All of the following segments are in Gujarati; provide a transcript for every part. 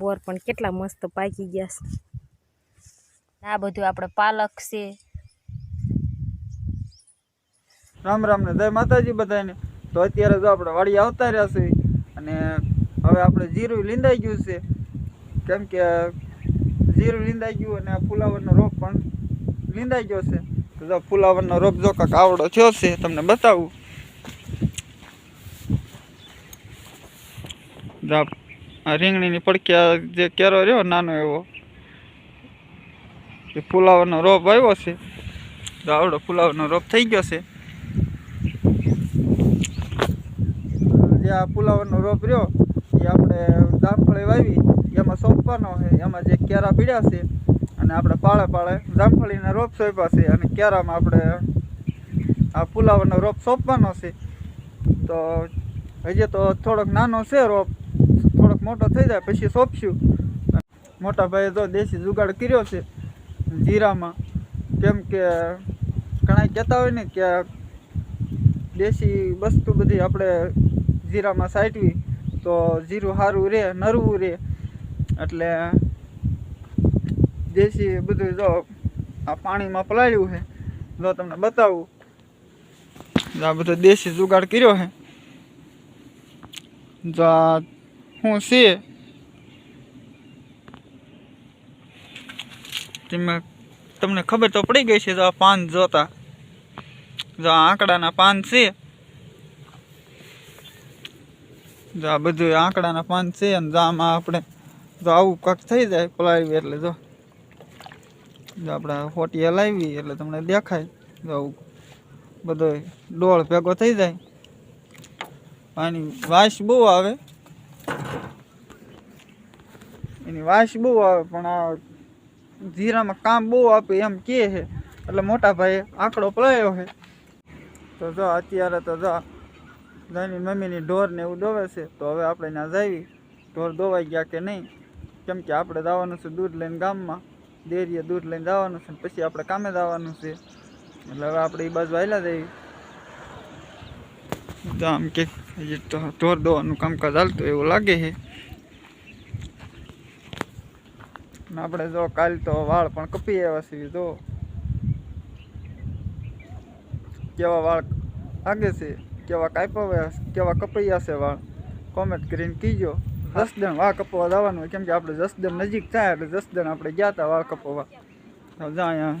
બોર પણ કેટલા મસ્ત પાકી ગયા છે. આ બધું આપણે પાલક છે. રામ રામ ને જય માતાજી બધાને તો અત્યારે જો આપણે વાડી આવતા રહ્યા છે અને હવે આપણે જીરું લીંદાઈ ગયું છે. કેમ કે જીરું લીંદાઈ ગયું અને આ ફુલાવરનો રોપ પણ લીંદાઈ ગયો છે. તો જો ફુલાવરનો રોપ જો કાંક આવડો થયો છે તમને બતાવું જો આ- આ રીંગણીની પડક્યા જે કેરો રહ્યો નાનો એવો, એ ફુલાવાનો રોપ આવ્યો છે. તો આવડો ફુલાવરનો રોપ થઈ ગયો છે. જે આ ફુલાવાનો રોપ રહ્યો, એ આપણે જામફળી વાવી, એમાં સોંપવાનો છે. એમાં જે કેરા પીડ્યા છે, અને આપણે પાળે પાળે જામફળીના રોપ સોંપ્યા છે, અને કેરામાં આપણે આ ફુલાવાનો રોપ સોંપવાનો છે. તો હજી તો થોડોક નાનો છે રોપ મોટો થઈ જાય, પછી સોંપશું. મોટા ભાઈએ તો દેશી જુગાડ કર્યો છે, જીરામાં. કેમ કે ઘણા કહેતા હોય ને કે દેશી વસ્તુ બધી આપણે જીરામાં સાટવી, તો જીરું સારું રહે નરવું રહે એટલે દેશી બધું જો આ પાણીમાં પલાળ્યું છે, જો તમને બતાવું. આ બધો દેશી જુગાડ કર્યો છે. જો આ શું? છે તેમાં તમને ખબર તો પડી ગઈ છે, જો આ પાન જોતા. જો આંકડાના પાન છે જો આ બધું આંકડાના પાન છે અને જો આમાં આપણે જો આવું કાંક થઈ જાય પલાળવી એટલે જો. જો આપણે હોટી હલાવી એટલે તમને દેખાય. જો આવું બધો ડોળ ભેગો થઈ જાય. પાણી વાસ બહુ આવે. એની વાસ બહુ આવે, પણ આ જીરામાં કામ બહુ આપે એમ કહે છે. એટલે મોટા ભાઈએ આંકડો પલાળ્યો છે. તો જો, અત્યારે તો જો જાની મમ્મીની ઢોર ને એવું દોવે છે, તો હવે આપણે ત્યાં જાવી. ઢોર દોવાઈ ગયા કે નહીં? કેમ કે આપણે જવાનું છે દૂધ લઈને ગામમાં. ડેરીએ દૂધ લઈને જવાનું છે ને પછી આપણે કામે જવાનું છે. એટલે હવે આપણે એ બાજુ આવેલા જઈએ તો આમ કે, હજી તો ઢોર દોવાનું કામકાજ હાલતું એવું લાગે છે. આપણે જો કાલ તો વાળ પણ કપી આવ્યા છીએ, જો. કેવા વાળ લાગે છે, કેવા કાપ્યા કેવા કપાયા છે વાળ. કોમેન્ટ કરીને કીજો. જસદણ વાળ કપવા જવાનું કેમ કે આપણે જસદણ નજીક થાય એટલે જસદણ આપણે ગયા હતા વાળ કપવા. જા અહીંયા.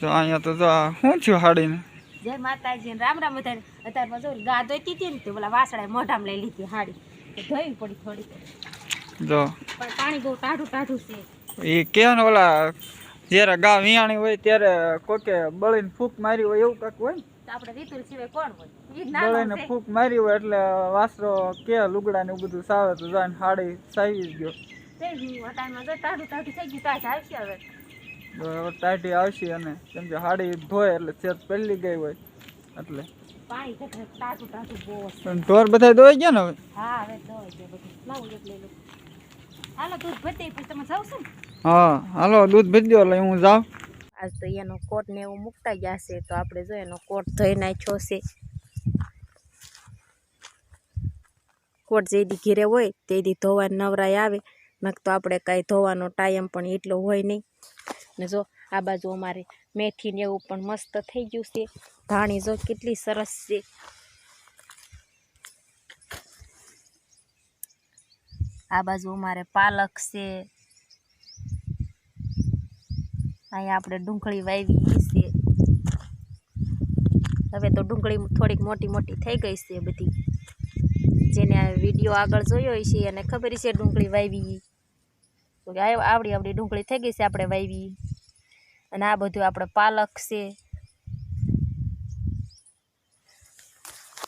તો અહીંયા તો જા શું થયું હાડીને? જય માતાજી રામ રામ બધાને અત્યારમાં જો ગા ધોઈતી હતી ને તો પેલા વાસળા મોઢામાં લઈ લીધી હાડી. ધોવી પડી થોડી જો. પાણી બહુ ટાઢું ટાઢું છે. એ કે ને ઓલા જ્યારે ગા વિયાણી હોય ત્યારે કોકે બળીને ફૂંક મારી હોય એવું કાંક હોય આપણે રીતુલ સિવાય કોણ હોય? ઈ જ નાનો બળીને ફૂંક મારી હોય એટલે વાસરો કે લુગડા ને બધું સાવે તો જાય હાડી સાવી ગયો. ટાઢું આવશે અને કેમ કે હાડી ધોય એટલે સેત પહેલી ગઈ હોય એટલે. ઢોર બધા દોઈ ગયા ને હવે? હા હવે ધોઈ દે બધું. લાવું એક લઈ લો. હાલો દૂધ ભટી પછી તમે જાવ છો હા હાલો દૂધ ભરી દો એટલે હું જાઉં. આજ તો એનો કોટ ને એવું મૂકતા ગયા છે તો આપણે જો એનો કોટ ધોઈ નાખ્યો છે. કોટ જે દી ઘીરે હોય તે દી ધોવા નવરાય આવે નક તો આપણે કાંઈ ધોવાનો ટાઈમ પણ એટલો હોય નહીં. ને જો આ બાજુ અમારે મેથી ને એવું પણ મસ્ત થઈ ગયું છે. ધાણી જો કેટલી સરસ છે. આ બાજુ અમારે પાલક છે. અહીંયા આપણે ડુંગળી વાવી છે. હવે તો ડુંગળી થોડીક મોટી મોટી થઈ ગઈ છે બધી. જેને વીડિયો આગળ જોયો છે એને ખબર છે ડુંગળી વાવી. આવડી આવડી ડુંગળી થઈ ગઈ છે આપણે વાવી. અને આ બધું આપણે પાલક છે.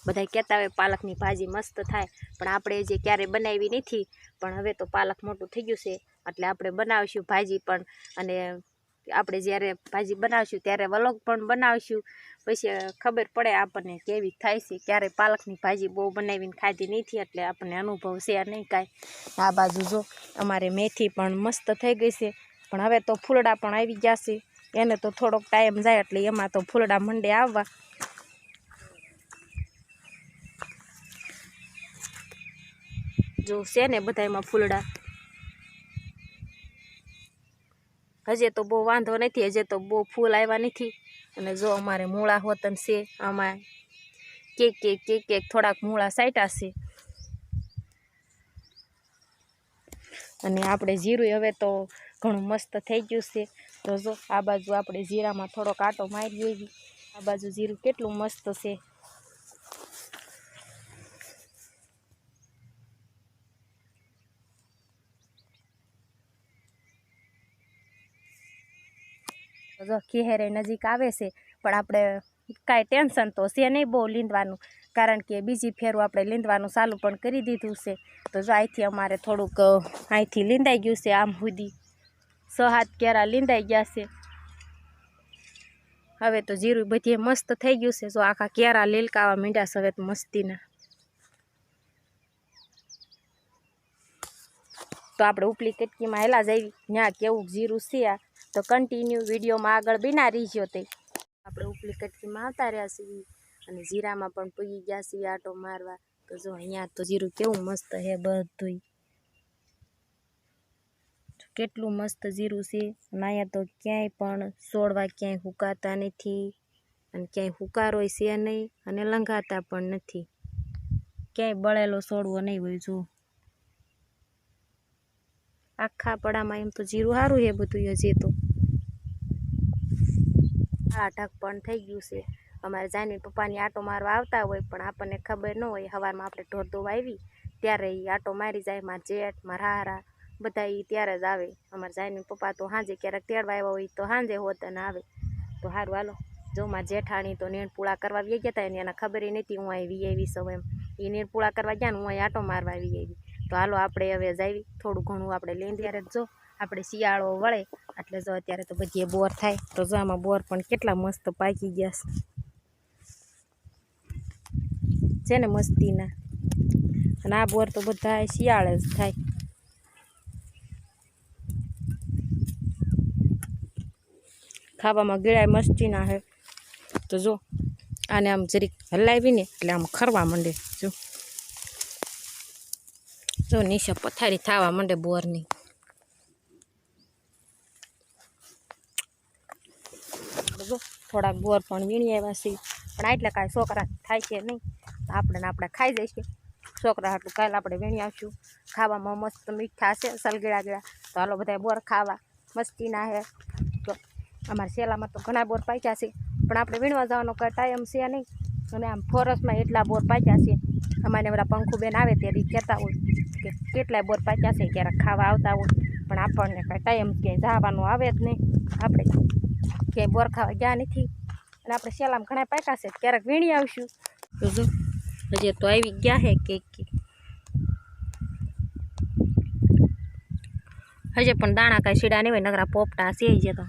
બધા કહેતા હોય પાલકની ભાજી મસ્ત થાય, પણ આપણે જે ક્યારે બનાવી નથી, પણ હવે તો પાલક મોટું થઈ ગયું છે, એટલે આપણે બનાવીશું ભાજી પણ, અને આપણે જ્યારે ભાજી બનાવીશું ત્યારે વલોગ પણ બનાવીશું, પછી ખબર પડે આપણને કેવી થાય છે, ક્યારે પાલકની ભાજી બહુ બનાવીને ખાધી નથી, એટલે આપણને અનુભવ છે નહીં કાંઈ. આ બાજુ જો અમારે મેથી પણ મસ્ત થઈ ગઈ છે, પણ હવે તો ફૂલડા પણ આવી ગયા છે, એને તો થોડોક ટાઈમ જાય એટલે એમાં તો ફૂલડા મંડે આવવા જો છે ને બધા એમાં ફૂલડા. હજે તો બહુ વાંધો નથી, હજે તો બહુ ફૂલ આવ્યા નથી. અને જો અમારે મૂળા હોતન છે, આમાં કેક કેક કેક કેક થોડાક મૂળા સાઈટા છે. અને આપણે જીરું હવે તો ઘણું મસ્ત થઈ ગયું છે. તો જો આ બાજુ આપણે જીરામાં થોડોક આટો મારી દઈએ આ બાજુ જીરું કેટલું મસ્ત છે. જો ખીહેરે નજીક આવે છે, પણ આપણે કાંઈ ટેન્શન તો છે નહીં બહુ લીંદવાનું કારણ કે બીજી ફેરું આપણે લીંદવાનું ચાલુ પણ કરી દીધું છે. તો જો અહીંથી અમારે થોડુંક અહીંથી લીંદાઈ ગયું છે આમ સુધી. સ કેરા લીંદાઈ ગયા છે. હવે તો જીરું બધી મસ્ત થઈ ગયું છે. જો આખા કેરા લીલકાવા મીંડા સવેત મસ્તીના. તો આપણે ઉપલી કટકીમાં હેલા જઈ ત્યાં કેવું જીરું છે આ. તો કન્ટિન્યુ વિડીયોમાં આગળ બિના રહીજો તે. આપણે ઉપલી કટકીમાં આવતા રહ્યા છીએ અને જીરામાં પણ પૂગી ગયા છીએ આટો મારવા. તો જો અહીંયા તો જીરું કેવું મસ્ત હે બધું કેટલું મસ્ત જીરું છે. અને અહીંયા તો ક્યાંય પણ છોડવા ક્યાંય હુકાતા નથી. અને ક્યાંય હુકારોય છે નહીં અને લંઘાતા પણ નથી. ક્યાંય બળેલો છોડવો નહીં હોય જો. આખા પડામાં એમ તો જીરું સારું છે બધું હજી તો. આટક પણ થઈ ગયું છે. અમારે જાની પપ્પાની આટો મારવા આવતા હોય પણ આપણને ખબર ન હોય. સવારમાં આપણે ઢોર ધોવા આવી, ત્યારે એ આટો મારી જાય, મારા જેઠ, મારા હારા બધા એ ત્યારે જ આવે. અમારા જાની પપ્પા તો સાંજે ક્યારેક તેડવા આવ્યા હોય તો સાંજે હોત અને આવે. તો સારું હાલો. જો મારા જેઠાણી તો પૂળા કરવા વી ગયા હતા એને એના ખબર નથી હું અહીં વી આવી સૌ એમ. એ પૂળા કરવા ગયા ને હું અહીં આટો મારવા આવી આવી તો હાલો આપણે હવે જાવી થોડું ઘણું આપણે લઈને ત્યારે જો આપણે શિયાળો વળે, એટલે જો અત્યારે તો બધીએ બોર થાય. તો જો આમાં બોર પણ કેટલા મસ્ત પાકી ગયા છે. છે ને મસ્તીના. અને આ બોર તો બધા શિયાળે જ થાય. ખાવામાં ગીળાય મસ્તીના હે. તો જો, આને આમ જરીક હલાવીને, એટલે આમ ખરવા માંડે. જો. જો નીચે પથારી થવા માંડે બોરની. થોડાક બોર પણ વીણી આવ્યા છે. પણ આટલા કાંઈ છોકરા થાય છે નહીં. આપણે આપણે ખાઈ જઈશું. છોકરા હાટલું કાલે આપણે વીણી આવશું. ખાવામાં મસ્ત મીઠા છે સલગીડા ગીડા. તો હાલો બધા બોર ખાવા. મસ્તી ના હે. તો અમારા શેલામાં તો ઘણા બોર પાક્યા છે. પણ આપણે વીણવા જવાનો કાંઈ ટાઈમ છે નહીં. અને આમ ફોરસમાં એટલા બોર પાચ્યા છે. અમારે બધા પંખુબેન આવે ત્યારે કહેતા હોય કે કેટલાય બોર પાચ્યા છે, ક્યારેક ખાવા આવતા હોય. પણ આપણને કાંઈ ટાઈમ ક્યાંય જવાનો આવે જ નહીં. આપણે ક્યાંય બોર ખાવા ગયા નથી. અને આપણે શેલામાં ઘણા પાક્યા છે, ક્યારેક વીણી આવશું. હજી તો આવી ગયા હે કે હજે પણ દાણા કાંઈ સીડા નહીં હોય, નકરા પોપટા છે જે તો.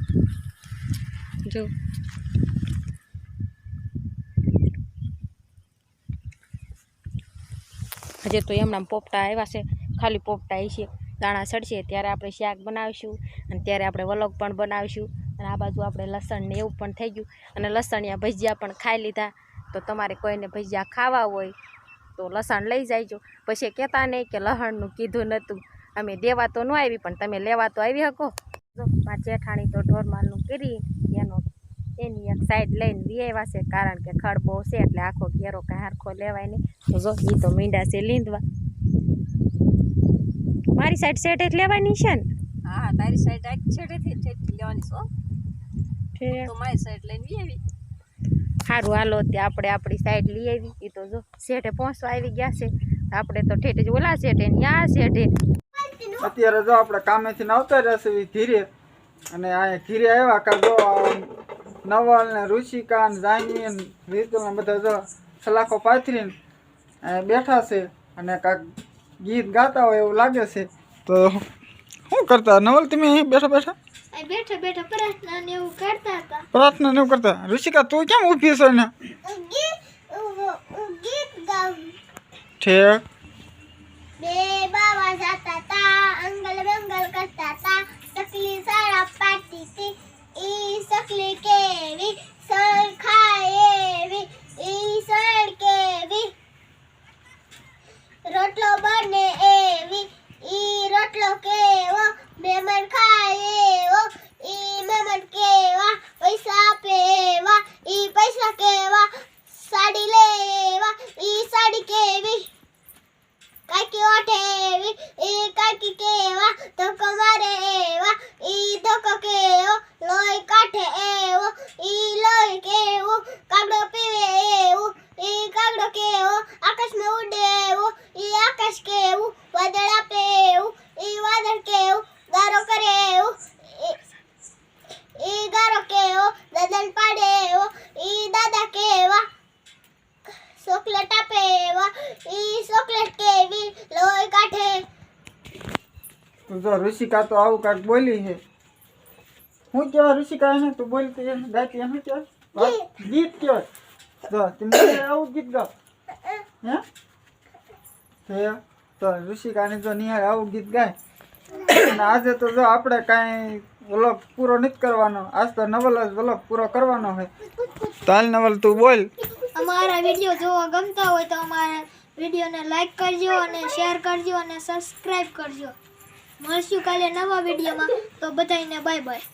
જો. હજે તો એમના પોપટા આવ્યા છે, ખાલી પોપટા છે. દાણા સડશે ત્યારે આપણે શાક બનાવીશું અને ત્યારે આપણે વલોગ પણ બનાવીશું. અને આ બાજુ આપણે લસણ ને એવું પણ થઈ ગયું. અને લસણિયા ભજીયા પણ ખાઈ લીધા. તો તમારે કોઈને ભજીયા ખાવા હોય તો લસણ લઈ જાયજો. પછી કહેતા નહીં કે લસણનું કીધું નહોતું. અમે દેવા તો ન આવી, પણ તમે લેવા તો આવી શકો. જો, મારા જેઠાણી તો ઢોરમાલનું કરી, એનો એની એક સાઈડ લઈને વિયાવા છે કારણ કે ખડ બહુ છે એટલે આખો ઘેરો કાંઈ હરખો લેવાય નહીં. તો જો એ તો મીંડા છે લીંદવા મારી સાઈડ સેટ જ લેવાની છે ને? હા તારી સાઈડ આ છેડેથી લેવાની છો ઠીક. તો મારી સાઈડ લઈને વિયાવી સારું હાલો તે આપણે આપણી સાઈડ લઈ આવી. એ તો જો શેઠે પહોંચવા આવી ગયા છે. આપણે તો ઠેઠ જ ઓલા શેઠે ને આ શેઠે. અત્યારે જો આપણે કામેથી આવતા રહેશે ધીરે અને આ ધીરે આવ્યા કાં જો નવલ ને ઋષિકા ને જાનવી ને બધા જો સલાખો પાથરીને બેઠા છે અને કાંક ગીત ગાતા હોય એવું લાગે છે. તો શું કરતા? નવલ તમે અહીં બેઠા બેઠા? બેઠા બેઠા પ્રાર્થના ને એવું કરતા હતા. પ્રાર્થના ને એવું કરતા? ઋષિકા તું કેમ ઊભી છે ને? ગીત ગાવું ઠેક. બે બાવા જાતા તા અંગલ બંગલ કરતા તા તકલી સારા પાટી ઈ સકલી કેવી સળ ખાય એવી ઈ સળ કેવી રોટલો બને એ કાઢે એવી ઈ કાકી કેવા ધક્કો મારે એવા ઈ ધક્કો કેવો લોહી કાઢે એવો ઈ લોહી કેવું કાગડો પીવે એવું ઈ કાગડો કેવો આકાશમાં ઉડે એવો ઈ આકાશ કેવું વાદળ આપે એવું ઈ વાદળ કેવું ગારો કરે એવું ઈ- ઈ ગારો કેવો દદન પાડે એવો ઈ દાદા કેવા ચોકલેટ આપે એવા. ઈ ચોકલેટ કેવી? લોહી કાઢે. તું જો ઋષિકા તો આવું કાંઈક બોલી છે. હું કેવા ઋષિકા એને તું બોલતી એને ગાતી કેવાય વાત- ગીત કેવાય જો તમે આવું ગીત ગાઓ હે? હે તો ઋષિકાને જો નિહાળ આવું ગીત ગાય. અને આજે તો જો આપણે કાંઈ વ્લોગ પૂરો નથી કરવાનો. આજ તો નવલ જ વ્લોગ પૂરો કરવાનો હોય. તાલ નવલ તું બોલ. અમારા વીડિયો જોવા ગમતા હોય તો અમારા વિડીયોને લાઈક કરજો અને શેર કરજો અને સબસ્ક્રાઇબ કરજો. મળશું કાલે નવા વિડીયોમાં. તો બધાને બાય બાય